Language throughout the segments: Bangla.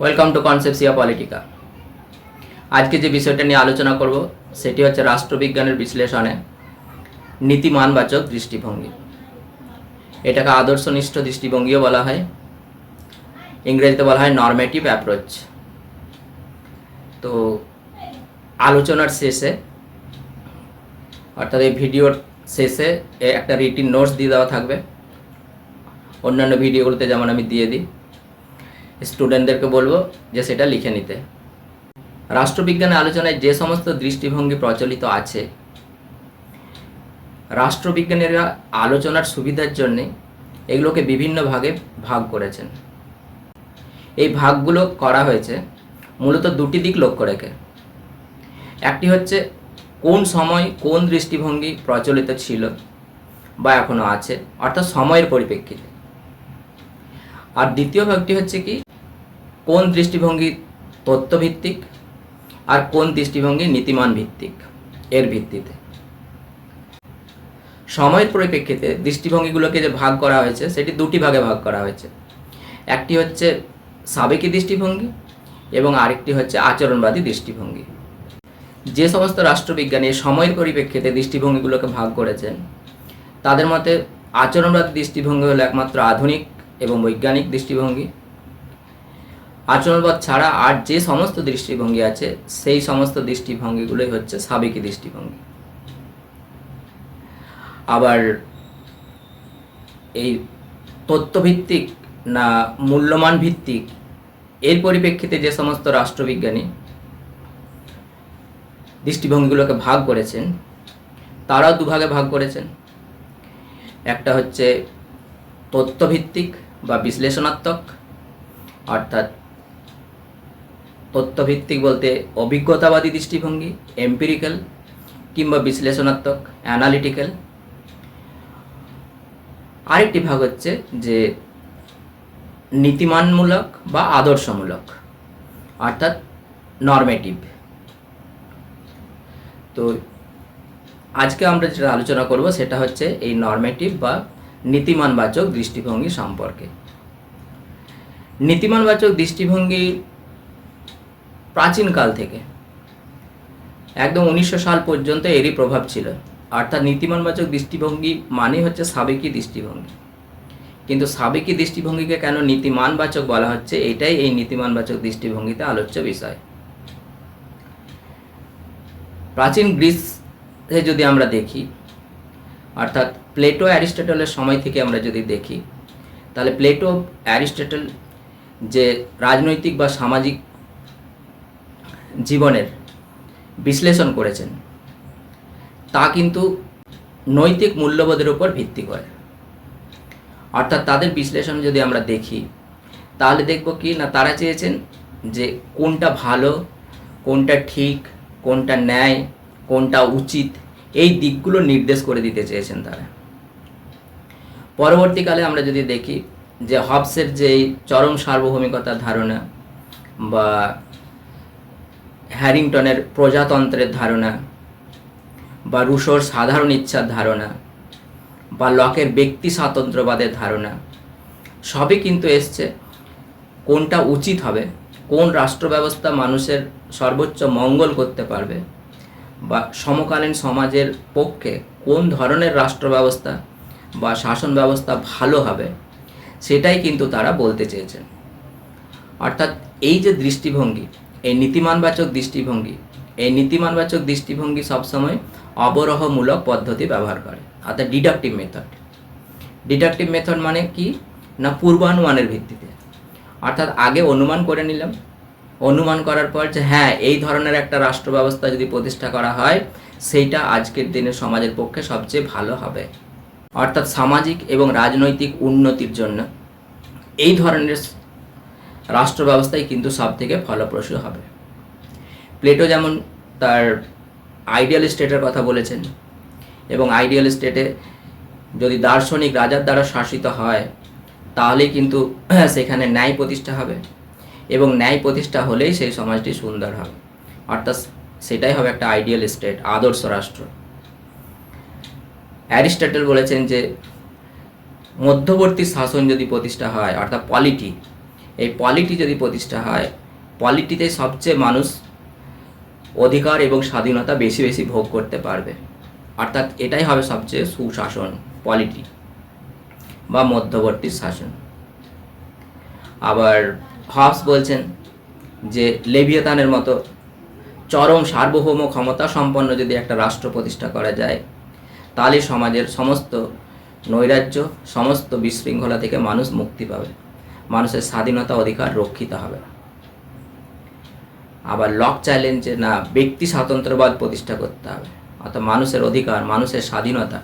ওয়েলকাম টু কনসেপসিয়া পলিটিকা আজকে যে বিষয়টা নিয়ে আলোচনা করব, সেটি হচ্ছে রাষ্ট্রবিজ্ঞানের বিশ্লেষণে নীতিমানবাচক দৃষ্টিভঙ্গি। এটাকে আদর্শনিষ্ঠ দৃষ্টিভঙ্গিও বলা হয়। ইংরেজিতে বলা হয় নর্মেটিভ অ্যাপ্রোচ তো আলোচনার শেষে, অর্থাৎ এই ভিডিওর শেষে একটা রিটিন নোটস দিয়ে দেওয়া থাকবে। অন্যান্য ভিডিওগুলোতে যেমন আমি দিয়ে দিই। স্টুডেন্টদেরকে বলব যে সেটা লিখে নিতে। রাষ্ট্রবিজ্ঞানের আলোচনায় যে সমস্ত দৃষ্টিভঙ্গি প্রচলিত আছে, রাষ্ট্রবিজ্ঞানীরা আলোচনার সুবিধার জন্যে এগুলোকে বিভিন্ন ভাগে ভাগ করেছেন। এই ভাগগুলো করা হয়েছে মূলত দুটি দিক লক্ষ্য রেখে। একটি হচ্ছে কোন সময় কোন দৃষ্টিভঙ্গি প্রচলিত ছিল বা এখনও আছে, অর্থাৎ সময়ের পরিপ্রেক্ষিতে। আর দ্বিতীয় ভাগটি হচ্ছে কি কোন দৃষ্টিভঙ্গি তথ্যভিত্তিক আর কোন দৃষ্টিভঙ্গি নীতিমান ভিত্তিক এর ভিত্তিতে। সময়ের পরিপ্রেক্ষিতে দৃষ্টিভঙ্গিগুলোকে যে ভাগ করা হয়েছে, সেটি দুটি ভাগে ভাগ করা হয়েছে। একটি হচ্ছে সাবেকি দৃষ্টিভঙ্গি এবং আরেকটি হচ্ছে আচরণবাদী দৃষ্টিভঙ্গি। যে সমস্ত রাষ্ট্রবিজ্ঞানী সময়ের পরিপ্রেক্ষিতে দৃষ্টিভঙ্গিগুলোকে ভাগ করেছেন, তাদের মতে আচরণবাদী দৃষ্টিভঙ্গি হলো একমাত্র আধুনিক এবং বৈজ্ঞানিক দৃষ্টিভঙ্গি। আচরণবাদ ছাড়া আর যে সমস্ত দৃষ্টিভঙ্গি আছে, সেই সমস্ত দৃষ্টিভঙ্গিগুলোই হচ্ছে সাবেকি দৃষ্টিভঙ্গি। আবার এই তথ্যভিত্তিক না মূল্যমান ভিত্তিক এর পরিপ্রেক্ষিতে যে সমস্ত রাষ্ট্রবিজ্ঞানী দৃষ্টিভঙ্গিগুলোকে ভাগ করেছেন, তারাও দুভাগে ভাগ করেছেন। একটা হচ্ছে তথ্যভিত্তিক বা বিশ্লেষণাত্মক, অর্থাৎ তথ্যভিত্তিক বলতে অভিজ্ঞতাবাদী দৃষ্টিভঙ্গি এম্পিরিক্যাল কিংবা বিশ্লেষণাত্মক অ্যানালিটিক্যাল আরেকটি ভাগ হচ্ছে যে নীতিমানমূলক বা আদর্শমূলক, অর্থাৎ নর্মেটিভ তো আজকে আমরা যেটা আলোচনা করব সেটা হচ্ছে এই নর্মেটিভ বা নীতিমানবাচক দৃষ্টিভঙ্গি সম্পর্কে। নীতিমানবাচক দৃষ্টিভঙ্গি প্রাচীনকাল থেকে। একদম উনিশশো সাল পর্যন্ত এরই প্রভাব ছিল। অর্থাৎ নীতিমানবাচক দৃষ্টিভঙ্গি মানে হচ্ছে সাবেকি দৃষ্টিভঙ্গি। কিন্তু সাবেকি দৃষ্টিভঙ্গিকে কেন নীতিমানবাচক বলা হচ্ছে, এটাই এই নীতিমানবাচক দৃষ্টিভঙ্গিতে আলোচ্য বিষয়। প্রাচীন গ্রিসে যদি আমরা দেখি, অর্থাৎ প্লেটো অ্যারিস্টটলের সময় থেকে আমরা যদি দেখি, তাহলে প্লেটো অ্যারিস্টটল যে রাজনৈতিক বা সামাজিক জীবনের বিশ্লেষণ করেছেন, তা কিন্তু নৈতিক মূল্যবোধের উপর ভিত্তি করে। অর্থাৎ তাদের বিশ্লেষণ যদি আমরা দেখি, তাহলে দেখব কি না, তারা চেয়েছেন যে কোনটা ভালো, কোনটা ঠিক, কোনটা ন্যায়, কোনটা উচিত, এই দিকগুলো নির্দেশ করে দিতে চেয়েছেন তারা। পরবর্তীকালে আমরা যদি দেখি যে হবসের যে চরম সার্বভৌমিকতার ধারণা বা হ্যারিংটনের প্রজাতন্ত্রের ধারণা বা রুশোর সাধারণ ইচ্ছার ধারণা বা লকের ব্যক্তি স্বাতন্ত্র্যবাদের ধারণা, সবই কিন্তু এসছে কোনটা উচিত হবে, কোন রাষ্ট্র ব্যবস্থা মানুষের সর্বোচ্চ মঙ্গল করতে পারবে বা সমকালীন সমাজের পক্ষে কোন ধরনের রাষ্ট্র ব্যবস্থা বা শাসন ব্যবস্থা ভালো হবে, সেটাই কিন্তু তারা বলতে চেয়েছেন। অর্থাৎ এই যে দৃষ্টিভঙ্গি এই নীতিমানবাচক দৃষ্টিভঙ্গি, এই নীতিমানবাচক দৃষ্টিভঙ্গি সবসময় অবরোহমূলক পদ্ধতি ব্যবহার করে। অর্থাৎ ডিডাকটিভ মেথড ডিডাকটিভ মেথড মানে কি? না পূর্বানুমানের ভিত্তিতে। অর্থাৎ আগে অনুমান করে নিলাম। অনুমান করার পর যে হ্যাঁ এই ধরনের একটা রাষ্ট্র ব্যবস্থা যদি প্রতিষ্ঠা করা হয়, সেইটা আজকের দিনে সমাজের পক্ষে সবচেয়ে ভালো হবে। অর্থাৎ সামাজিক এবং রাজনৈতিক উন্নতির জন্য এই ধরনের রাষ্ট্র ব্যবস্থাই কিন্তু সব থেকে ফলপ্রসূ হবে। প্লেটো যেমন তার আইডিয়াল স্টেটের কথা বলেছেন এবং আইডিয়াল স্টেটে যদি দার্শনিক রাজার দ্বারা শাসিত হয়, তাহলেই কিন্তু সেখানে ন্যায় প্রতিষ্ঠা হবে এবং ন্যায় প্রতিষ্ঠা হলেই সেই সমাজটি সুন্দর হবে। অর্থাৎ সেটাই হবে একটা আইডিয়াল স্টেট, আদর্শ রাষ্ট্র। অ্যারিস্টটল বলেছেন যে মধ্যবর্তী শাসন যদি প্রতিষ্ঠা হয়, অর্থাৎ পলিটি এই পলিটি যদি প্রতিষ্ঠা হয় পলিটিতে সবচেয়ে মানুষ অধিকার এবং স্বাধীনতা বেশি বেশি ভোগ করতে পারবে। অর্থাৎ এটাই হবে সবচেয়ে সুশাসন পলিটি বা মধ্যবর্তী শাসন। আবার হবস বলছেন যে লেভিয়েতানের মতো চরম সার্বভৌম ক্ষমতা সম্পন্ন যদি একটা রাষ্ট্র প্রতিষ্ঠা করা যায়, তাহলে সমাজের সমস্ত নৈরাজ্য, সমস্ত বিশৃঙ্খলা থেকে মানুষ মুক্তি পাবে। মানুষের স্বাধীনতা অধিকার রক্ষিত হবে। আবার লক চ্যালেঞ্জে না, ব্যক্তি স্বাতন্ত্র্যবাদ প্রতিষ্ঠা করতে হবে। অর্থাৎ মানুষের অধিকার, মানুষের স্বাধীনতা,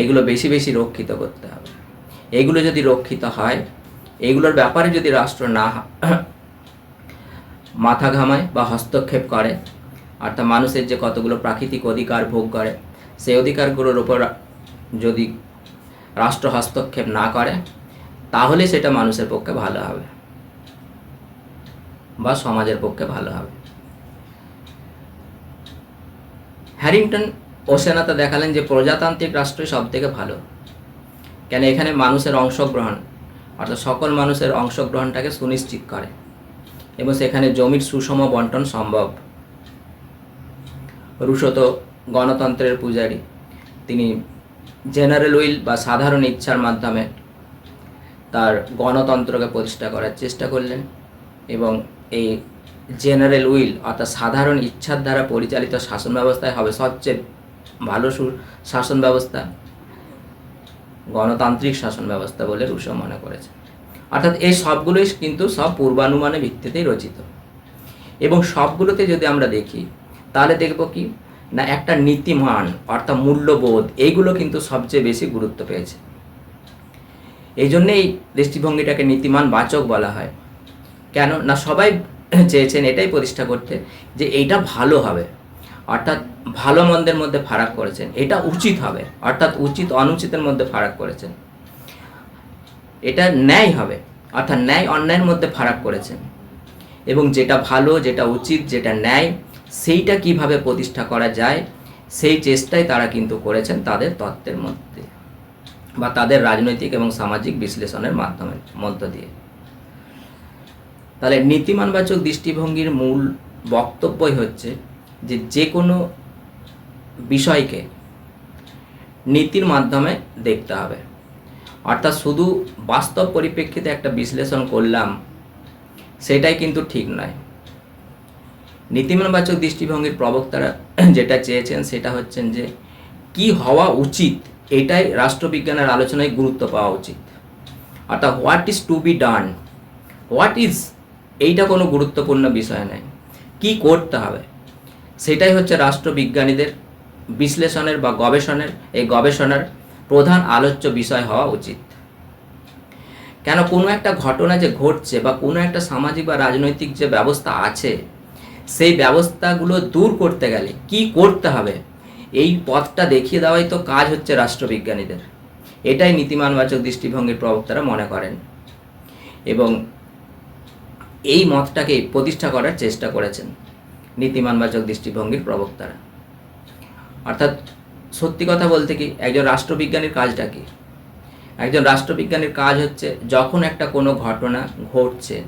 এগুলো বেশি বেশি রক্ষিত করতে হবে। এগুলো যদি রক্ষিত হয়, এগুলোর ব্যাপারে যদি রাষ্ট্র না মাথা ঘামায় বা হস্তক্ষেপ করে, অর্থাৎ মানুষের যে কতগুলো প্রাকৃতিক অধিকার ভোগ করে, সেই অধিকারগুলোর উপর যদি রাষ্ট্র হস্তক্ষেপ না করে তাহলে সেটা মানুষের পক্ষে ভালো হবে বা সমাজের পক্ষে ভালো হবে। হ্যারিংটন ওসেনাতে দেখালেন যে প্রজাতান্ত্রিক রাষ্ট্রই সব থেকে ভালো। কেন এখানে মানুষের অংশগ্রহণ, অর্থাৎ সকল মানুষের অংশগ্রহণটাকে সুনিশ্চিত করে এবং সেখানে জমির সুষম বন্টন সম্ভব। রুশত গণতন্ত্রের পূজারী। তিনি জেনারেল উইল বা সাধারণ ইচ্ছার মাধ্যমে তার গণতন্ত্রকে প্রতিষ্ঠা করার চেষ্টা করলেন এবং এই জেনারেল উইল অর্থাৎ সাধারণ ইচ্ছার দ্বারা পরিচালিত শাসন ব্যবস্থায় হবে সবচেয়ে ভালো শাসন ব্যবস্থা। গণতান্ত্রিক শাসন ব্যবস্থা বলে রুশো মনে করেছে। অর্থাৎ এই সবগুলোই কিন্তু সব পূর্বানুমানের ভিত্তিতেই রচিত। এবং সবগুলোতে যদি আমরা দেখি, তাহলে দেখব কি? না, একটা নীতিমান অর্থাৎ মূল্যবোধ, এইগুলো কিন্তু সবচেয়ে বেশি গুরুত্ব পেয়েছে। এই জন্যেই দৃষ্টিভঙ্গিটাকে নীতিমান বাচক বলা হয়। কেন না সবাই চেয়েছেন এটাই প্রতিষ্ঠা করতে যে এইটা ভালো হবে। অর্থাৎ ভালো মন্দের মধ্যে ফারাক করেছেন। এটা উচিত হবে। অর্থাৎ উচিত অনুচিতের মধ্যে ফারাক করেছেন। এটা ন্যায় হবে। অর্থাৎ ন্যায় অন্যায়ের মধ্যে ফারাক করেছেন। এবং যেটা ভালো, যেটা উচিত, যেটা ন্যায়, সেইটা কীভাবে প্রতিষ্ঠা করা যায়, সেই চেষ্টাই তারা কিন্তু করেছেন তাদের তত্ত্বের মধ্যে। বা তাদের রাজনৈতিক এবং সামাজিক বিশ্লেষণের মাধ্যমে, মধ্য দিয়ে। তাহলে নীতিমানবাচক দৃষ্টিভঙ্গির মূল বক্তব্যই হচ্ছে যে যে কোনো বিষয়কে নীতির মাধ্যমে দেখতে হবে। অর্থাৎ শুধু বাস্তব পরিপ্রেক্ষিতে একটা বিশ্লেষণ করলাম, সেটাই কিন্তু ঠিক নয়। নীতিমানবাচক দৃষ্টিভঙ্গির প্রবক্তারা যেটা চেয়েছেন সেটা হচ্ছেন যে কি হওয়া উচিত এটাই রাষ্ট্রবিজ্ঞানের আলোচনায় গুরুত্ব পাওয়া উচিত। অর্থাৎ what is to be done what is এইটা কোনো গুরুত্বপূর্ণ বিষয় নয়। কি করতে হবে? সেটাই হচ্ছে রাষ্ট্রবিজ্ঞানীদের বিশ্লেষণের বা গবেষণের, এই গবেষণার প্রধান আলোচ্য বিষয় হওয়া উচিত। কেন কোনো একটা ঘটনা যে ঘটছে বা কোনো একটা সামাজিক বা রাজনৈতিক যে ব্যবস্থা আছে, সেই ব্যবস্থাগুলো দূর করতে গেলে কি করতে হবে? এই পথটা দেখিয়ে দেওয়াই তো কাজ হচ্ছে রাষ্ট্রবিজ্ঞানীদের। এটাই নীতিমানবাচক দৃষ্টিভঙ্গির প্রবক্তারা মনে করেন। এবং এই মতটাকে প্রতিষ্ঠা করার চেষ্টা করেছেন নীতিমানবাচক দৃষ্টিভঙ্গির প্রবক্তারা। অর্থাৎ সত্যি কথা বলতে কি, একজন রাষ্ট্রবিজ্ঞানীর কাজটা কি? একজন রাষ্ট্রবিজ্ঞানীর কাজ হচ্ছে যখন একটা কোনো ঘটনা ঘটছে,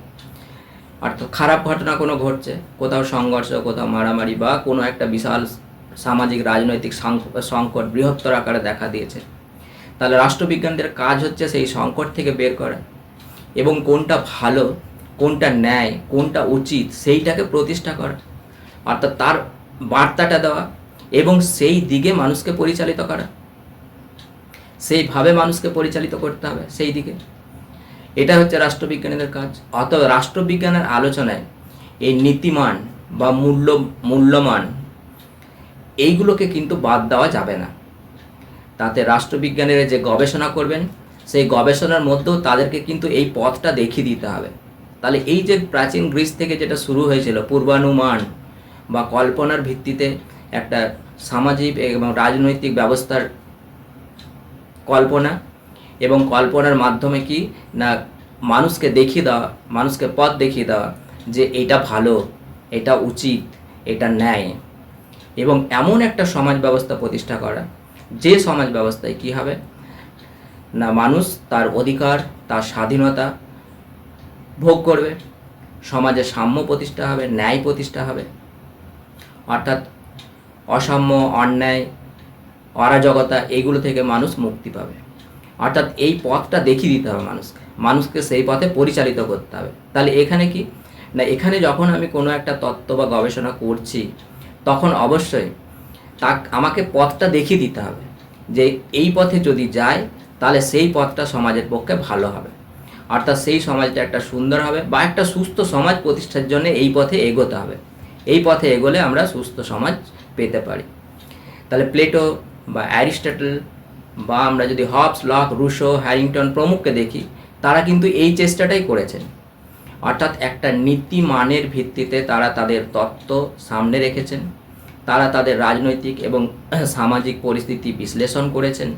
অর্থাৎ খারাপ ঘটনা কোনো ঘটছে, কোথাও সংঘর্ষ, কোথাও মারামারি বা কোনো একটা বিশাল সামাজিক, রাজনৈতিক সংক- সংকট বৃহত্তর আকারে দেখা দিয়েছে। তাহলে রাষ্ট্রবিজ্ঞানীদের কাজ হচ্ছে সেই সংকট থেকে বের করা। এবং কোনটা ভালো, কোনটা ন্যায়, কোনটা উচিত, সেইটাকে প্রতিষ্ঠা করা। অর্থাৎ তার বার্তাটা দেওয়া এবং সেই দিকে মানুষকে পরিচালিত করা। সেইভাবে মানুষকে পরিচালিত করতে হবে সেই দিকে। এটা হচ্ছে রাষ্ট্রবিজ্ঞানীদের কাজ। অত রাষ্ট্রবিজ্ঞানের আলোচনায় এই নীতিমান বা মূল্য মূল্যমান এইগুলোকে কিন্তু বাদ দেওয়া যাবে না। তাতে রাষ্ট্রবিজ্ঞানীরা যে গবেষণা করবেন, সেই গবেষণার মধ্যেও তাদেরকে কিন্তু এই পথটা দেখিয়ে দিতে হবে। তাহলে এই যে প্রাচীন গ্রিস থেকে যেটা শুরু হয়েছিল, পূর্বানুমান বা কল্পনার ভিত্তিতে একটা সামাজিক এবং রাজনৈতিক ব্যবস্থার কল্পনা এবং কল্পনার মাধ্যমে কি না মানুষকে দেখিয়ে দেওয়া, মানুষকে পথ দেখিয়ে দেওয়া যে এটা ভালো, এটা উচিত, এটা ন্যায়। এবং এমন একটা সমাজ ব্যবস্থা প্রতিষ্ঠা করা। যে সমাজ ব্যবস্থায় কি হবে? না মানুষ তার অধিকার, তার স্বাধীনতা ভোগ করবে, সমাজে সাম্য প্রতিষ্ঠা হবে, ন্যায় প্রতিষ্ঠা হবে। অর্থাৎ অসাম্য, অন্যায়, অরাজকতা এইগুলো থেকে মানুষ মুক্তি পাবে। অর্থাৎ এই পথটা দেখিয়ে দিতে হবে মানুষকে। মানুষকে সেই পথে পরিচালিত করতে হবে। তাহলে এখানে কি? না এখানে যখন আমি কোনো একটা তত্ত্ব বা গবেষণা করছি তখন অবশ্যই তা আমাকে পথটা দেখিয়ে দিতে হবে যে এই পথে যদি যায়, তাহলে সেই পথটা সমাজের পক্ষে ভালো হবে। অর্থাৎ সেই সমাজটা একটা সুন্দর হবে বা একটা সুস্থ সমাজ প্রতিষ্ঠার জন্য এই পথে এগোতে হবে। এই পথে এগোলে আমরা সুস্থ সমাজ পেতে পারি। তাহলে প্লেটো বা অ্যারিস্টটল বা আমরা যদি হবস, লক, রুশো, হ্যারিংটন প্রমুখকে দেখি, তারা কিন্তু এই চেষ্টাটাই করেছেন। অর্থাৎ একটা নীতিমানের ভিত্তিতে তারা তাদের তত্ত্ব সামনে রেখেছেন। তারা তাদের রাজনৈতিক এবং সামাজিক পরিস্থিতি বিশ্লেষণ করেছেন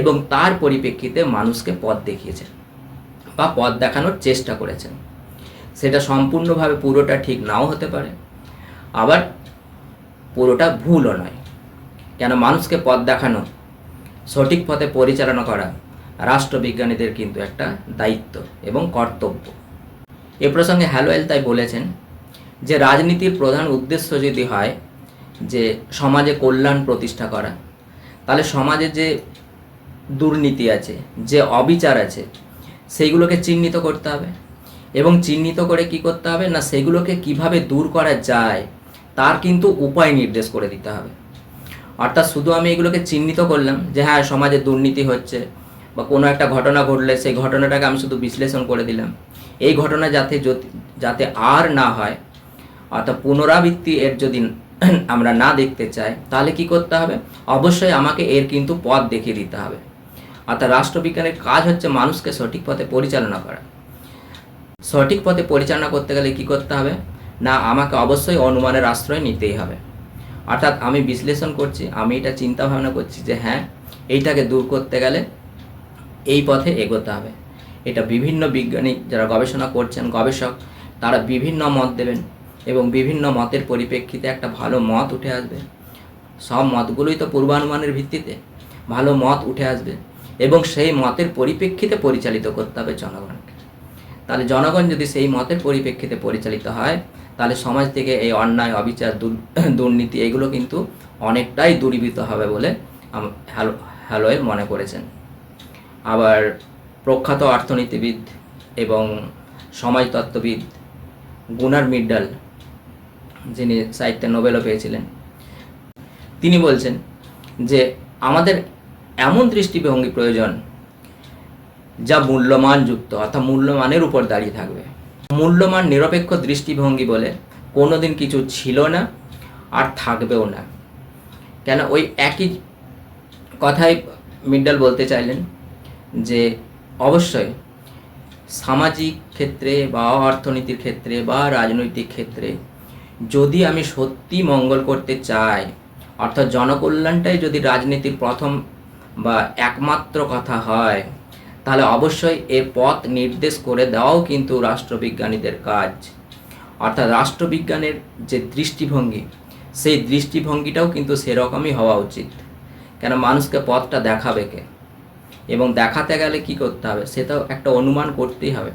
এবং তার পরিপ্রেক্ষিতে মানুষকে পথ দেখিয়েছেন বা পথ দেখানোর চেষ্টা করেছেন। সেটা সম্পূর্ণভাবে পুরোটা ঠিক নাও হতে পারে, আবার পুরোটা ভুলও নয়। কেন মানুষকে পথ দেখানো, সঠিক পথে পরিচালনা করা রাষ্ট্রবিজ্ঞানীদের কিন্তু একটা দায়িত্ব এবং কর্তব্য। এ প্রসঙ্গে হ্যালোয়েল তাই বলেছেন যে রাজনীতির প্রধান উদ্দেশ্য যদি হয় যে সমাজে কল্যাণ প্রতিষ্ঠা করা, তাহলে সমাজে যে দুর্নীতি আছে, যে অবিচার আছে, সেইগুলোকে চিহ্নিত করতে হবে। এবং চিহ্নিত করে কি করতে হবে? না, সেগুলোকে কীভাবে দূর করা যায়, তার কিন্তু উপায় নির্দেশ করে দিতে হবে। অর্থাৎ শুধু আমি এগুলোকে চিহ্নিত করলাম যে হ্যাঁ সমাজে দুর্নীতি হচ্ছে বা কোনো একটা ঘটনা ঘটলে সেই ঘটনাটাকে আমি শুধু বিশ্লেষণ করে দিলাম। এই ঘটনা যাতে যতি- আর না হয়, অর্থাৎ পুনরাবৃত্তি এর যদি আমরা না দেখতে চাই, তাহলে কি করতে হবে? অবশ্যই আমাকে এর কিন্তু পথ দেখিয়ে দিতে হবে। অর্থাৎ রাষ্ট্রবিজ্ঞানের কাজ হচ্ছে মানুষকে সঠিক পথে পরিচালনা করা। সঠিক পথে পরিচালনা করতে গেলে কি করতে হবে? না, আমাকে অবশ্যই অনুমানের আশ্রয় নিতেই হবে। অর্থাৎ আমি বিশ্লেষণ করছি, আমি এটা চিন্তা ভাবনা করছি যে হ্যাঁ এইটাকে দূর করতে গেলে এই পথে এগোতে হবে। এটা বিভিন্ন বিজ্ঞানী যারা গবেষণা করছেন, গবেষক, তারা বিভিন্ন মত দেবেন এবং বিভিন্ন মতের পরিপ্রেক্ষিতে একটা ভালো মত উঠে আসবে। সব মতগুলোই তো পূর্বানুমানের ভিত্তিতে ভালো মত উঠে আসবে এবং সেই মতের পরিপ্রেক্ষিতে পরিচালিত করতে হবে জনগণকে। তাহলে জনগণ যদি সেই মতের পরিপ্রেক্ষিতে পরিচালিত হয়, তাহলে সমাজ থেকে এই অন্যায়, অবিচার, দুর- দুর্নীতি এগুলো কিন্তু অনেকটাই দূরীভূত হবে বলে হ্যালো, হ্যালোয়েল মনে করেছেন। আবার প্রখ্যাত অর্থনীতিবিদ এবং সমাজতত্ত্ববিদ গুনার মিডাল যিনি সাহিত্যে নোবেলও পেয়েছিলেন। তিনি বলছেন যে, আমাদের এমন দৃষ্টিভঙ্গি প্রয়োজন যা মূল্যমান যুক্ত, অর্থাৎ মূল্যমানের উপর দাঁড়িয়ে থাকবে। মূল্যমান নিরপেক্ষ দৃষ্টিভঙ্গি বলে কোনোদিন কিছু ছিল না আর থাকবেও না। কেন ওই একই কথাই মিডল বলতে চাইলেন যে অবশ্যই। সামাজিক ক্ষেত্রে বা অর্থনীতির ক্ষেত্রে বা রাজনৈতিক ক্ষেত্রে যদি আমি সত্যি মঙ্গল করতে চাই, অর্থাৎ জনকল্যাণটাই যদি রাজনীতির প্রথম বা একমাত্র কথা হয়, তাহলে অবশ্যই এর পথ নির্দেশ করে দেওয়াও কিন্তু রাষ্ট্রবিজ্ঞানীদের কাজ। অর্থাৎ রাষ্ট্রবিজ্ঞানের যে দৃষ্টিভঙ্গি, সেই দৃষ্টিভঙ্গিটাও কিন্তু সেরকমই হওয়া উচিত। কেন মানুষকে পথটা দেখাবে কে? এবং দেখাতে গেলে কি করতে হবে? সেটাও একটা অনুমান করতেই হবে।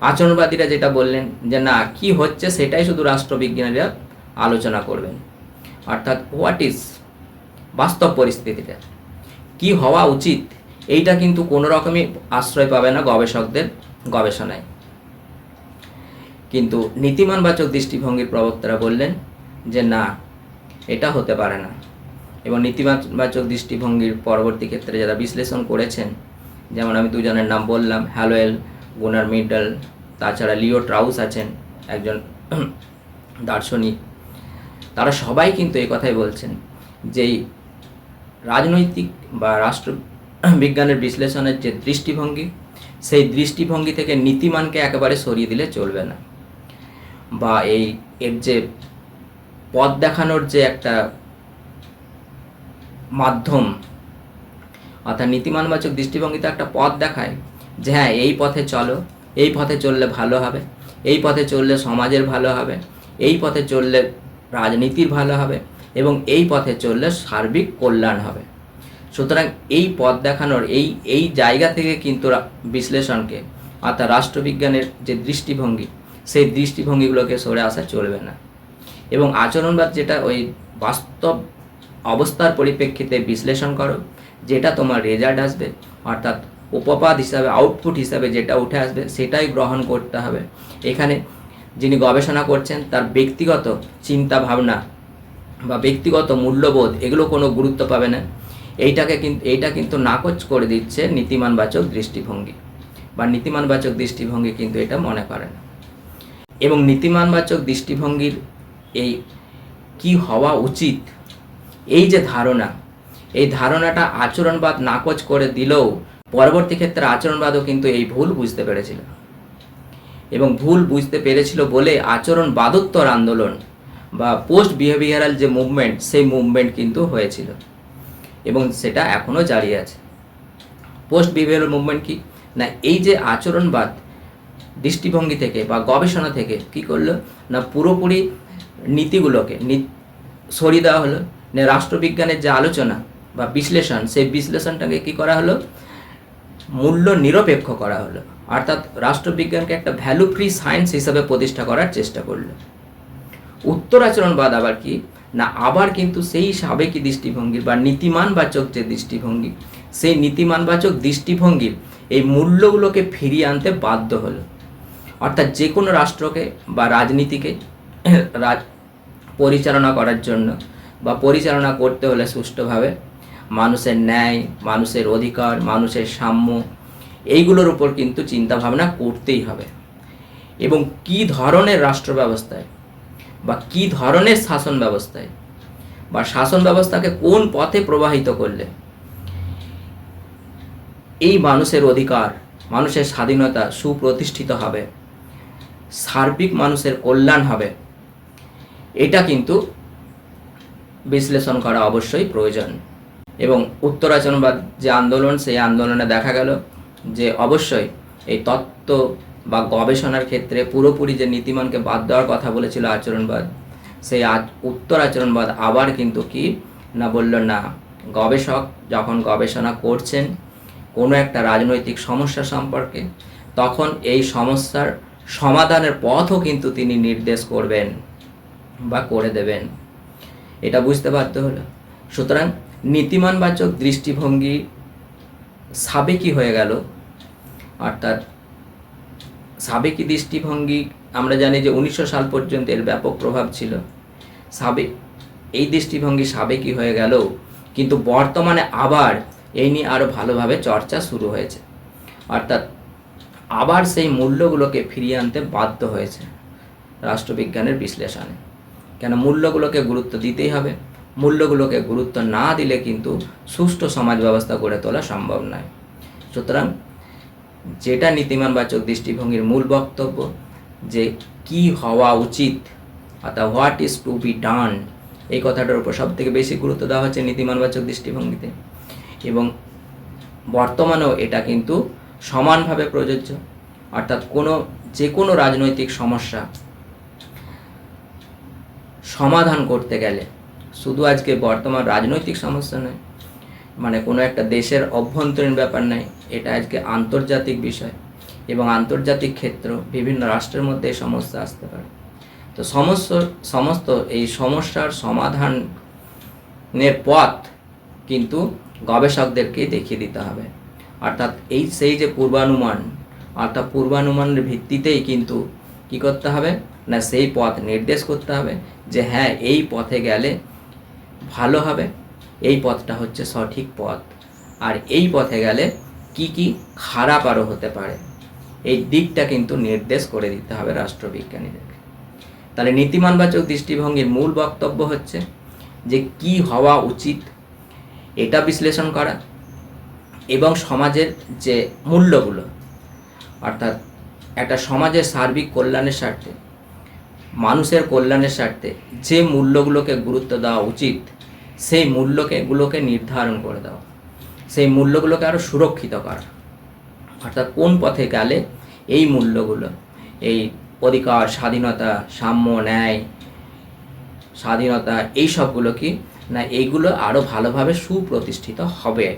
আচরণবাদীরা যেটা বললেন যে, না, কি হচ্ছে সেটাই শুধু রাষ্ট্রবিজ্ঞানীরা আলোচনা করবেন। অর্থাৎ হোয়াট ইজ বাস্তব পরিস্থিতিটা কি হওয়া উচিত? এইটা কিন্তু কোনো রকমই আশ্রয় পাবে না গবেষকদের গবেষণায়। কিন্তু নীতিমানবাচক দৃষ্টিভঙ্গির প্রবক্তারা বললেন যে, না, এটা হতে পারে না। এবং নীতিবাচক দৃষ্টিভঙ্গির পরবর্তী ক্ষেত্রে যারা বিশ্লেষণ করেছেন, যেমন আমি দুজনের নাম বললাম, হ্যালোয়েল, গুনার মিডল, তাছাড়া লিও ট্রাউস আছেন, একজন দার্শনিক, তারা সবাই কিন্তু এই কথাই বলছেন যে রাজনৈতিক বা রাষ্ট্র বিজ্ঞানের বিশ্লেষণের যে দৃষ্টিভঙ্গি, সেই দৃষ্টিভঙ্গি থেকে নীতিমানকে একেবারে সরিয়ে দিলে চলবে না। বা এই এর যে পথ দেখানোর যে একটা মাধ্যম। অর্থাৎ নীতিমানবাচক দৃষ্টিভঙ্গিতে একটা পথ দেখায় যে হ্যাঁ এই পথে চলো, এই পথে চললে ভালো হবে, এই পথে চললে সমাজের ভালো হবে, এই পথে চললে রাজনীতির ভালো হবে এবং এই পথে চললে সার্বিক কল্যাণ হবে। সুতরাং এই পথ দেখানোর এই এই জায়গা থেকে কিন্তু বিশ্লেষণকে, অর্থাৎ রাষ্ট্রবিজ্ঞানের যে দৃষ্টিভঙ্গি, সেই দৃষ্টিভঙ্গিগুলোকে সরে আসা চলবে না। এবং আচরণবাদ যেটা ওই বাস্তব অবস্থার পরিপ্রেক্ষিতে বিশ্লেষণ করো, যেটা তোমার রেজাল্ট আসবে, অর্থাৎ উপপাদ হিসাবে আউটপুট হিসাবে যেটা উঠে আসবে, সেটাই গ্রহণ করতে হবে। এখানে যিনি গবেষণা করছেন, তার ব্যক্তিগত চিন্তা ভাবনা বা ব্যক্তিগত মূল্যবোধ, এগুলো কোনো গুরুত্ব পাবে না। এইটাকে কিন্তু এইটা কিন্তু নাকচ করে দিচ্ছে নীতিমানবাচক দৃষ্টিভঙ্গি, বা নীতিমানবাচক দৃষ্টিভঙ্গি কিন্তু এটা মনে করে না। এবং নীতিমানবাচক দৃষ্টিভঙ্গির এই কি হওয়া উচিত এই যে ধারণা, এই ধারণাটা আচরণবাদ নাকচ করে দিলেও পরবর্তী ক্ষেত্রে আচরণবাদও কিন্তু এই ভুল বুঝতে পেরেছিল। এবং ভুল বুঝতে পেরেছিল বলে আচরণবাদোত্তর আন্দোলন বা পোস্ট বিহেভিয়ারাল যে মুভমেন্ট, সেই মুভমেন্ট কিন্তু হয়েছিল এবং সেটা এখনও জারি আছে। পোস্ট বিহেভিয়ারাল মুভমেন্ট কি? না, এই যে আচরণবাদ দৃষ্টিভঙ্গি থেকে বা গবেষণা থেকে কি করল? না, পুরোপুরি নীতিগুলোকে নি- সরিয়ে দেওয়া হলো। রাষ্ট্রবিজ্ঞানের যে আলোচনা বা বিশ্লেষণ, সেই বিশ্লেষণটাকে কি করা হলো? মূল্য নিরপেক্ষ করা হলো। অর্থাৎ রাষ্ট্রবিজ্ঞানকে একটা ভ্যালু ফ্রি সায়েন্স হিসাবে প্রতিষ্ঠা করার চেষ্টা করল। উত্তর আচরণবাদ আবার কি? না, আবার কিন্তু সেই সাবেকি দৃষ্টিভঙ্গির বা নীতিমানবাচক যে দৃষ্টিভঙ্গি, সেই নীতিমানবাচক দৃষ্টিভঙ্গির এই মূল্যগুলোকে ফিরিয়ে আনতে বাধ্য হলো। অর্থাৎ যে কোনো রাষ্ট্রকে বা রাজনীতিকে, রাজ, পরিচালনা করার জন্য বা পরিচালনা করতে হলে সুষ্ঠুভাবে মানুষের ন্যায়, মানুষের অধিকার, মানুষের সাম্য, এইগুলোর উপর কিন্তু চিন্তাভাবনা করতেই হবে। এবং কি ধরনের রাষ্ট্র ব্যবস্থায় বা কি ধরনের শাসন ব্যবস্থায় বা শাসন ব্যবস্থাকে কোন পথে প্রবাহিত করলে এই মানুষের অধিকার, মানুষের স্বাধীনতা সুপ্রতিষ্ঠিত হবে, সার্বিক মানুষের কল্যাণ হবে, এটা কিন্তু বিশ্লেষণ করা অবশ্যই প্রয়োজন। এবং উত্তরাচরণবাদ যে আন্দোলন, সেই আন্দোলনে দেখা গেল যে অবশ্যই এই তত্ত্ব বা গবেষণার ক্ষেত্রে পুরোপুরি যে নীতিমানকে বাদ দেওয়ার কথা বলেছিল আচরণবাদ, সেই উত্তর আচরণবাদ আবার কিন্তু কি না বলল, না, গবেষক যখন গবেষণা করছেন কোনো একটা রাজনৈতিক সমস্যা সম্পর্কে, তখন এই সমস্যার সমাধানের পথও কিন্তু তিনি নির্দেশ করবেন বা করে দেবেন। এটা বুঝতে বাধ্য হলো। সুতরাং নীতিমানবাচক দৃষ্টিভঙ্গি সাবেকি হয়ে গেল। অর্থাৎ সাবেকি দৃষ্টিভঙ্গি, আমরা জানি যে উনিশশো সাল পর্যন্ত এর ব্যাপক প্রভাব ছিল। সাবেক এই দৃষ্টিভঙ্গি সাবেকি হয়ে গেল, কিন্তু বর্তমানে আবার এই নিয়ে আরও ভালোভাবে চর্চা শুরু হয়েছে। অর্থাৎ আবার সেই মূল্যগুলোকে ফিরিয়ে আনতে বাধ্য হয়েছে রাষ্ট্রবিজ্ঞানের বিশ্লেষণে। কেন মূল্যগুলোকে গুরুত্ব দিতেই হবে। মূল্যগুলোকে গুরুত্ব না দিলে কিন্তু সুষ্ঠু সমাজ ব্যবস্থা গড়ে তোলা সম্ভব নয়। সুতরাং যেটা নীতিমানবাচক দৃষ্টিভঙ্গির মূল বক্তব্য যে কি হওয়া উচিত অর্থাৎ what is to be done এই কথাটার উপর সব থেকে বেশি গুরুত্ব দেওয়া হচ্ছে নীতিমানবাচক দৃষ্টিভঙ্গিতে। এবং বর্তমানেও এটা কিন্তু সমানভাবে প্রযোজ্য। অর্থাৎ কোনো, যে কোনো রাজনৈতিক সমস্যা সমাধান করতে গেলে। শুধু আজকে বর্তমান রাজনৈতিক সমস্যা নয় মানে কোনো একটা দেশের অভ্যন্তরীণ ব্যাপার নয়, এটা আজকে আন্তর্জাতিক বিষয় এবং আন্তর্জাতিক ক্ষেত্র, বিভিন্ন রাষ্ট্রের মধ্যে এই সমস্যা আসতে পারে। তো সমস্ত সমস্ত এই সমস্যার সমাধানের পথ কিন্তু গবেষকদেরকেই দেখিয়ে দিতে হবে। অর্থাৎ এই, সেই যে পূর্বানুমান, অর্থাৎ পূর্বানুমানের ভিত্তিতেই কিন্তু কি করতে হবে? না সেই পথ নির্দেশ করতে হবে যে হ্যাঁ এই পথে গেলে ভালো হবে। এই পথটা হচ্ছে সঠিক পথ। আর এই পথে গেলে কি কি খারাপ আরও হতে পারে। এই দিকটা কিন্তু নির্দেশ করে দিতে হবে রাষ্ট্রবিজ্ঞানীদেরকে তাহলে নীতিমানবাচক দৃষ্টিভঙ্গির মূল বক্তব্য হচ্ছে যে কি হওয়া উচিত, এটা বিশ্লেষণ করা এবং সমাজের যে মূল্যগুলো, অর্থাৎ একটা সমাজের সার্বিক কল্যাণের স্বার্থে মানুষের কল্যাণের স্বার্থে যে মূল্যগুলোকে গুরুত্ব দেওয়া উচিত, সেই মূল্যকে গুলোকে নির্ধারণ করে দেওয়া সেই মূল্যগুলোকে আরও সুরক্ষিত করা। অর্থাৎ কোন পথে গেলে এই মূল্যগুলো, এই অধিকার, স্বাধীনতা, সাম্য, ন্যায়, স্বাধীনতা, এই সবগুলো কি? না, এইগুলো আরও ভালোভাবে সুপ্রতিষ্ঠিত হবে।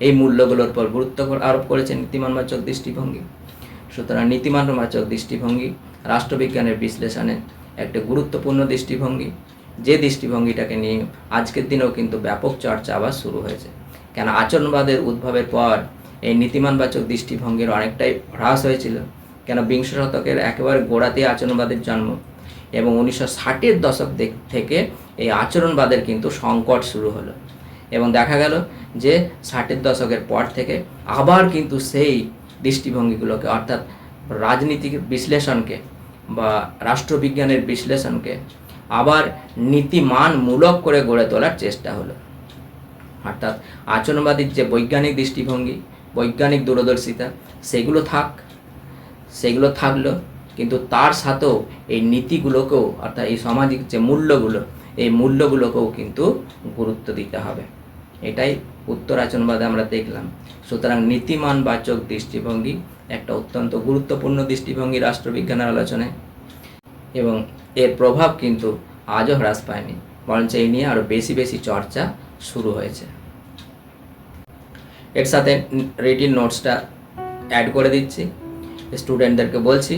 এই মূল্যগুলোর উপর গুরুত্ব আরোপ করেছে নীতিমানবাচক দৃষ্টিভঙ্গি সুতরাং নীতিমানবাচক দৃষ্টিভঙ্গি রাষ্ট্রবিজ্ঞানের বিশ্লেষণে একটা গুরুত্বপূর্ণ দৃষ্টিভঙ্গি। যে দৃষ্টিভঙ্গিটাকে নিয়ে আজকের দিনেও কিন্তু ব্যাপক চর্চা আবার শুরু হয়েছে। কেন আচরণবাদের উদ্ভবের পর এই নীতিমানবাচক দৃষ্টিভঙ্গির অনেকটাই হ্রাস হয়েছিল। কেন বিংশ শতকের একেবারে গোড়াতেই আচরণবাদের জন্ম এবং উনিশশো ষাটের দশক থেকে এই আচরণবাদের কিন্তু সংকট শুরু হলো। এবং দেখা গেল যে ষাটের দশকের পর থেকে আবার কিন্তু সেই দৃষ্টিভঙ্গিগুলোকে, অর্থাৎ রাজনীতিক বিশ্লেষণকে বা রাষ্ট্রবিজ্ঞানের বিশ্লেষণকে আবার নীতিমানমূলক করে গড়ে তোলার চেষ্টা হলো। অর্থাৎ আচরণবাদীর যে বৈজ্ঞানিক দৃষ্টিভঙ্গি, বৈজ্ঞানিক দূরদর্শিতা, সেগুলো থাক, সেগুলো থাকল, কিন্তু তার সাথেও এই নীতিগুলোকেও, অর্থাৎ এই সামাজিক যে মূল্যগুলো, এই মূল্যগুলোকেও কিন্তু গুরুত্ব দিতে হবে। এটাই উত্তর আচরণবাদে আমরা দেখলাম। সুতরাং নীতিমান বাচক দৃষ্টিভঙ্গি একটা অত্যন্ত গুরুত্বপূর্ণ দৃষ্টিভঙ্গি রাষ্ট্রবিজ্ঞানের আলোচনায়। এবং এর প্রভাব কিন্তু আজও হ্রাস পায়নি, বরঞ্চ এই নিয়ে আরও বেশি বেশি চর্চা শুরু হয়েছে। এর সাথে রিটিন নোটসটা অ্যাড করে দিচ্ছি। স্টুডেন্টদেরকে বলছি,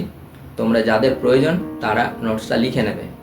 তোমরা যাদের প্রয়োজন তারা নোটসটা লিখে নেবে।